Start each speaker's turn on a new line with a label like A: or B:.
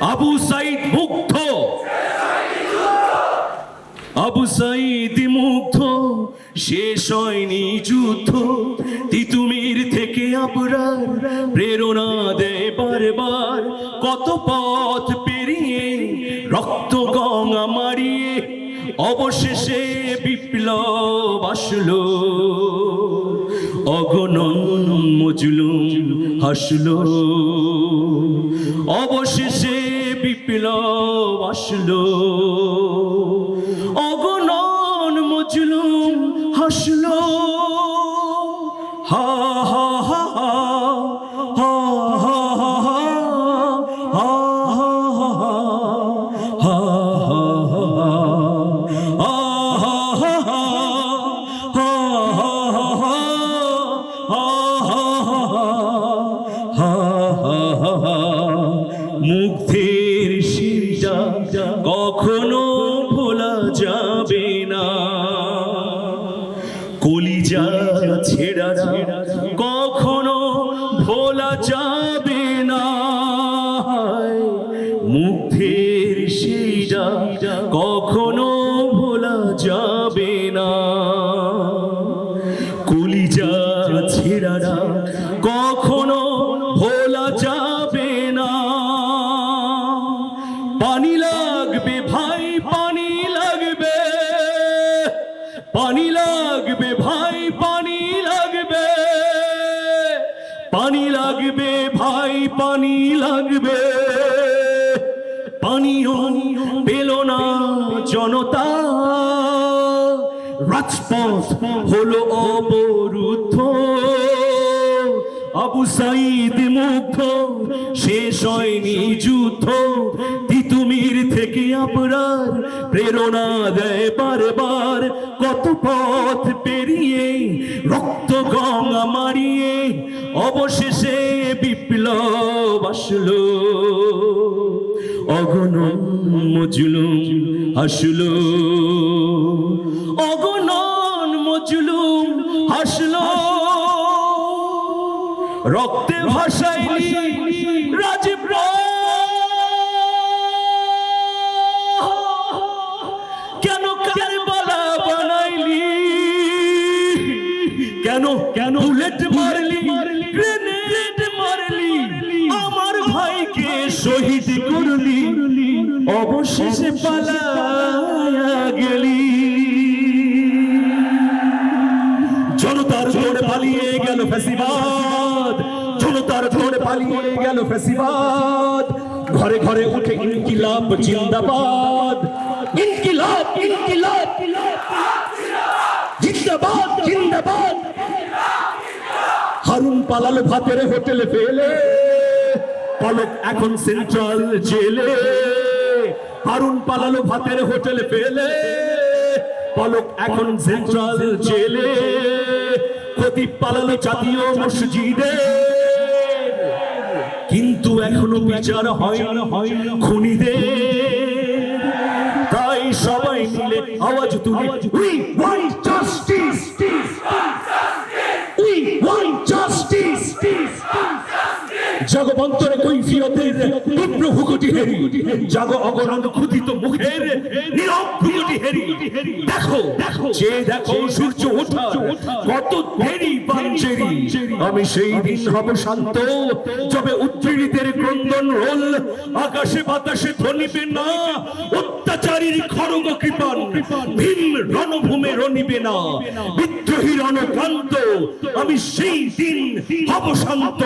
A: আবু সাইদ মুগ্ধ। আবু সাইদ মুগ্ধ, শেষ হয়নি যুদ্ধ। তিতুমির থেকে আপনার প্রেরণা দেয় বারবার। কত পথ পেরিয়ে রক্ত গঙ্গা মারিয়ে অবশেষে বিপ্লব আসলো। অগণন মজলুম হাসলো। অবশেষে বিপ্লব আসলো অগণন মজলুম হাসলো হা হা হা ha ha ha যাবে না। কলিজা ছেড়া কখনো ভোলা যাবে না। মুগ্ধের সেইটা কখনো ভোলা যাবে না। কলিজা ছেড়ারা কখনো ভোলা যাবে ভাই পানি লাগবে। পানিও পেল না জনতা। রাজপথ হলো অবরুদ্ধ। আবু সাইদ মুগ্ধ, শেষ হয়নি যুদ্ধ। তিতুমির থেকে আপনার প্রেরণা দেয় বারবার। কত পথ পেরিয়ে, রক্ত গঙ্গা মারিয়ে, অবশেষে বিপ্লব আসলো। অগণন মজলুম হাসলো। অগণন মজলুম হাসলো। রক্তে ভাসাইলি রাজীব কেন কারবালা বানাইলি? কেন? কেন? বুলেট মারলি? গ্রেনেড অবশেষে পালায়া গেলি। জনতার জোরে পালিয়ে গেল ফেসিবাদ। জনতার জোরে পালিয়ে গেল ফেসিবাদ। ঘরে ঘরে উঠে ইনকিলাব, জিন্দাবাদ। ইনকিলাব ইনকিলাব, জিন্দাবাদ জিন্দাবাদ। হারুন পালালো ভাতের হোটেলে ফেলে। পলক এখন সেন্ট্রাল জেলে। হারুন পালালো ভাতের হোটেলে ফেলে পলক এখন সেন্ট্রাল জেলে। খতিব পালালো জাতীয় মসজিদে। কিন্তু এখনও বিচার হয় হয় খুনিদের। তাই সবাই মিলে আওয়াজ তুলে উই ওয়ান্ট জাস্টিস জগবন্তরে কৈফিয়তের তীব্র হুকুটি হেরি। জাগ অগণন ক্ষুদিত মুখের নীরব হুকুটি হেরি। দেখো দেখো। যে দেখো সূর্য ওঠা কত দেরি পাঞ্চেরি আমি সেই দিন হব শান্ত। যবে উজ্জীবিতের ক্রন্দন রোল আকাশে বাতাসে ধ্বনিবে না অত্যাচারীর খড়গ কৃপণ ভীম রণভূমে রনিবে না। বিদ্রোহী রণক্রান্ত আমি সেই দিন হব শান্ত।